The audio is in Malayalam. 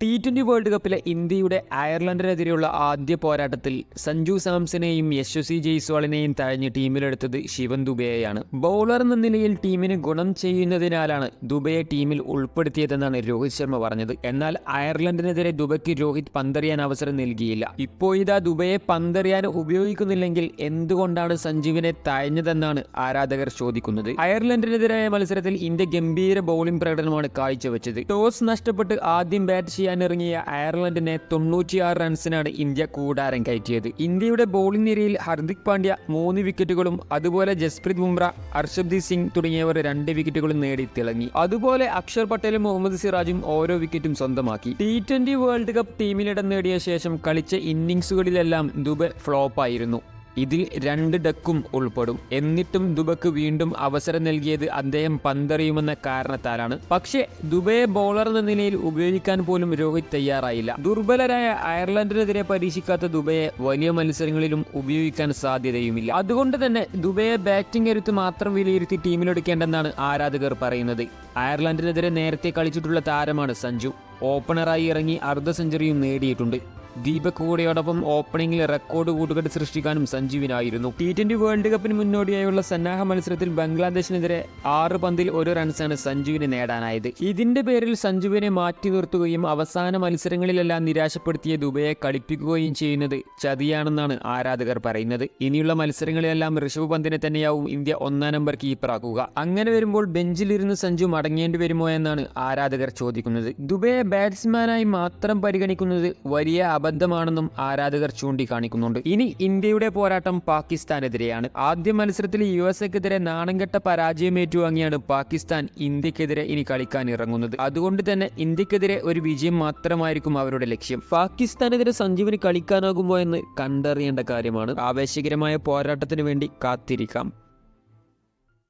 ടി ട്വന്റി വേൾഡ് കപ്പിലെ ഇന്ത്യയുടെ അയർലൻഡിനെതിരെയുള്ള ആദ്യ പോരാട്ടത്തിൽ സഞ്ജു സാംസനെയും യശസ്വി ജയ്സ്വാളിനെയും തഴഞ്ഞ് ടീമിലെടുത്തത് ശിവൻ ദുബെയാണ് ബൗളർ എന്ന നിലയിൽ ടീമിന് ഗുണം ചെയ്യുന്നതിനാലാണ് ദുബെയെ ടീമിൽ ഉൾപ്പെടുത്തിയതെന്നാണ് രോഹിത് ശർമ്മ പറഞ്ഞത്. എന്നാൽ അയർലൻഡിനെതിരെ ദുബയ്ക്ക് രോഹിത് പന്തറിയാൻ അവസരം നൽകിയില്ല. ഇപ്പോൾ ഇതാ ദുബെയെ പന്തറിയാൻ ഉപയോഗിക്കുന്നില്ലെങ്കിൽ എന്തുകൊണ്ടാണ് സഞ്ജുവിനെ തഴഞ്ഞതെന്നാണ് ആരാധകർ ചോദിക്കുന്നത്. അയർലൻഡിനെതിരായ മത്സരത്തിൽ ഇന്ത്യ ഗംഭീര ബൗളിംഗ് പ്രകടനമാണ് കാഴ്ചവെച്ചത്. ടോസ് നഷ്ടപ്പെട്ട് ആദ്യം ബാറ്റ് ചെയ്യാനിറങ്ങിയ അയർലൻഡിനെ തൊണ്ണൂറ്റിയാറ് റൺസിനാണ് ഇന്ത്യ കൂടാരം കയറ്റിയത്. ഇന്ത്യയുടെ ബോളിംഗ് നിരയിൽ ഹർദിക് പാണ്ഡ്യ മൂന്ന് വിക്കറ്റുകളും അതുപോലെ ജസ്പ്രീത് ബുംറ അർഷബ്ദീപ് സിംഗ് തുടങ്ങിയവർ രണ്ട് വിക്കറ്റുകളും നേടി തിളങ്ങി. അതുപോലെ അക്ഷർ പട്ടേലും മുഹമ്മദ് സിറാജും ഓരോ വിക്കറ്റും സ്വന്തമാക്കി. ടി ട്വന്റി വേൾഡ് കപ്പ് ടീമിലിടം നേടിയ ശേഷം കളിച്ച ഇന്നിംഗ്സുകളിലെല്ലാം ദുബെ ഫ്ലോപ്പായിരുന്നു ഇതിൽ രണ്ട് ഡക്കും ഉൾപ്പെടും. എന്നിട്ടും ദുബക്ക് വീണ്ടും അവസരം നൽകിയത് അദ്ദേഹം പന്തെറിയുമെന്ന കാരണത്താലാണ്. പക്ഷേ ദുബയെ ബോളർ എന്ന നിലയിൽ ഉപയോഗിക്കാൻ പോലും രോഹിത് തയ്യാറായില്ല. ദുർബലരായ അയർലൻഡിനെതിരെ പരീക്ഷിക്കാത്ത ദുബയെ വലിയ മത്സരങ്ങളിലും ഉപയോഗിക്കാൻ സാധ്യതയുമില്ല. അതുകൊണ്ട് തന്നെ ദുബയെ ബാറ്റിംഗ് കരുത്ത് മാത്രം വിലയിരുത്തി ടീമിലെടുക്കേണ്ടെന്നാണ് ആരാധകർ പറയുന്നത്. അയർലൻഡിനെതിരെ നേരത്തെ കളിച്ചിട്ടുള്ള താരമാണ് സഞ്ജു. ഓപ്പണറായി ഇറങ്ങി അർദ്ധ സെഞ്ചുറിയും നേടിയിട്ടുണ്ട്. ദീപക് കൂടെയോടൊപ്പം ഓപ്പണിംഗിൽ റെക്കോർഡ് കൂട്ടുകെട്ട് സൃഷ്ടിക്കാനും സഞ്ജീവിനായിരുന്നു. ടി ട്വന്റി വേൾഡ് കപ്പിന് മുന്നോടിയായുള്ള സന്നാഹ മത്സരത്തിൽ ബംഗ്ലാദേശിനെതിരെ ആറ് പന്തിൽ ഒരു റൺസാണ് സഞ്ജുവിന് നേടാനായത്. ഇതിന്റെ പേരിൽ സഞ്ജുവിനെ മാറ്റി നിർത്തുകയും അവസാന മത്സരങ്ങളിലെല്ലാം നിരാശപ്പെടുത്തിയ ദുബയെ കളിപ്പിക്കുകയും ചെയ്യുന്നത് ചതിയാണെന്നാണ് ആരാധകർ പറയുന്നത്. ഇനിയുള്ള മത്സരങ്ങളിലെല്ലാം ഋഷഭ് പന്തിനെ തന്നെയാവും ഇന്ത്യ ഒന്നാം നമ്പർ കീപ്പറാക്കുക. അങ്ങനെ വരുമ്പോൾ ബെഞ്ചിലിരുന്ന് സഞ്ജു മടങ്ങേണ്ടി വരുമോ എന്നാണ് ആരാധകർ ചോദിക്കുന്നത്. ദുബയെ ബാറ്റ്സ്മാനായി മാത്രം പരിഗണിക്കുന്നത് വലിയ അബദ്ധമാണെന്നും ആരാധകർ ചൂണ്ടിക്കാണിക്കുന്നുണ്ട്. ഇനി ഇന്ത്യയുടെ പോരാട്ടം പാകിസ്ഥാനെതിരെയാണ്. ആദ്യ മത്സരത്തിൽ യു എസ് എക്കെതിരെ നാണംകെട്ട പരാജയം ഏറ്റുവാങ്ങിയാണ് പാകിസ്ഥാൻ ഇന്ത്യക്കെതിരെ ഇനി കളിക്കാൻ ഇറങ്ങുന്നത്. അതുകൊണ്ട് തന്നെ ഇന്ത്യക്കെതിരെ ഒരു വിജയം മാത്രമായിരിക്കും അവരുടെ ലക്ഷ്യം. പാകിസ്ഥാനെതിരെ സഞ്ജീവിന് കളിക്കാനാകുമോ എന്ന് കണ്ടറിയേണ്ട കാര്യമാണ്. ആവേശകരമായ പോരാട്ടത്തിന് വേണ്ടി കാത്തിരിക്കാം.